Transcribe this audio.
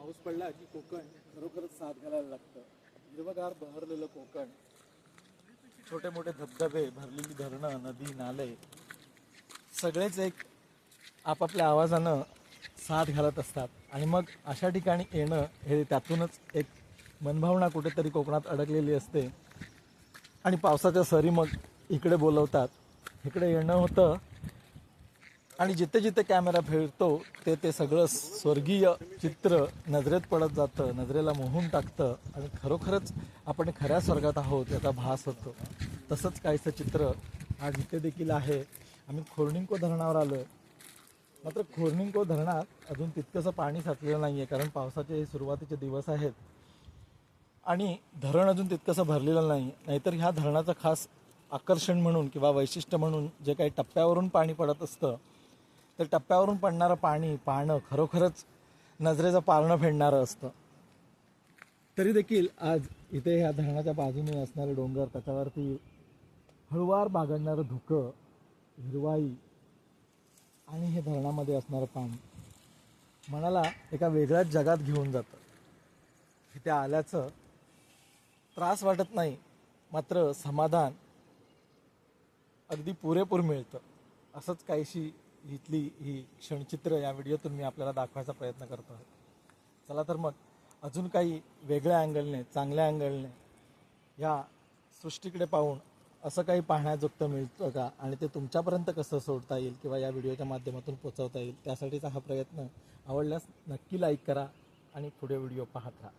पाऊस पडला की कोकण खरोखरच साथ घालायला लागतं. हिरवगार बहरलेलं कोकण छोटे मोठे धबधबे भरलेली धरणं नदी नाले सगळेच एक आपापल्या आवाजानं साथ घालत असतात. आणि मग अशा ठिकाणी येणं हे त्यातूनच एक मनभावना कुठेतरी कोकणात अडकलेली असते. आणि पावसाच्या सरी मग इकडे बोलवतात. इकडे येणं होतं आणि जिथे जिथे कॅमेरा फिरतो ते ते सगळं स्वर्गीय चित्र नजरेत पडत जातं नजरेला मोहून टाकतं आणि खरोखरच आपण खऱ्या स्वर्गात आहोत याचा भास होतो. तसंच काहीसं चित्र आज इथे देखील आहे. आम्ही खोर्निंको धरणावर आलो मात्र खोर्निंको धरणात अजून तितकंसं पाणी साचलेलं नाही आहे कारण पावसाचे हे सुरुवातीचे दिवस आहेत. आणि धरण अजून तितकंसं भरलेलं नाही. नाहीतर ह्या धरणाचं खास आकर्षण म्हणून किंवा वैशिष्ट्य म्हणून जे काही टप्प्यावरून पाणी पडत असतं तर टप्प्यावरून पडणारं पाणी पाहणं खरोखरच नजरेचं पारणं फेडणारं असतं. तरी देखील आज इथे ह्या धरणाच्या बाजूने असणारे डोंगर त्याच्यावरती हळुवार बागडणारं धुकं हिरवाई आणि हे धरणामध्ये असणारं पाणी मनाला एका वेगळ्याच जगात घेऊन जातं. इथे आल्याचं त्रास वाटत नाही मात्र समाधान अगदी पुरेपूर मिळतं. असंच काहीशी इथली ही क्षणचित्र या व्हिडिओतून मी आपल्याला दाखवायचा प्रयत्न करतो आहे. चला तर मग अजून काही वेगळ्या अँगलने चांगल्या अँगलने या सृष्टीकडे पाहून असं काही पाहण्याजोगतं मिळतं का? आणि ते तुमच्यापर्यंत कसं सोडता येईल किंवा या व्हिडिओच्या माध्यमातून पोचवता येईल? त्यासाठीचा हा प्रयत्न आवडल्यास नक्की लाईक करा आणि पुढे व्हिडिओ पाहत राहा.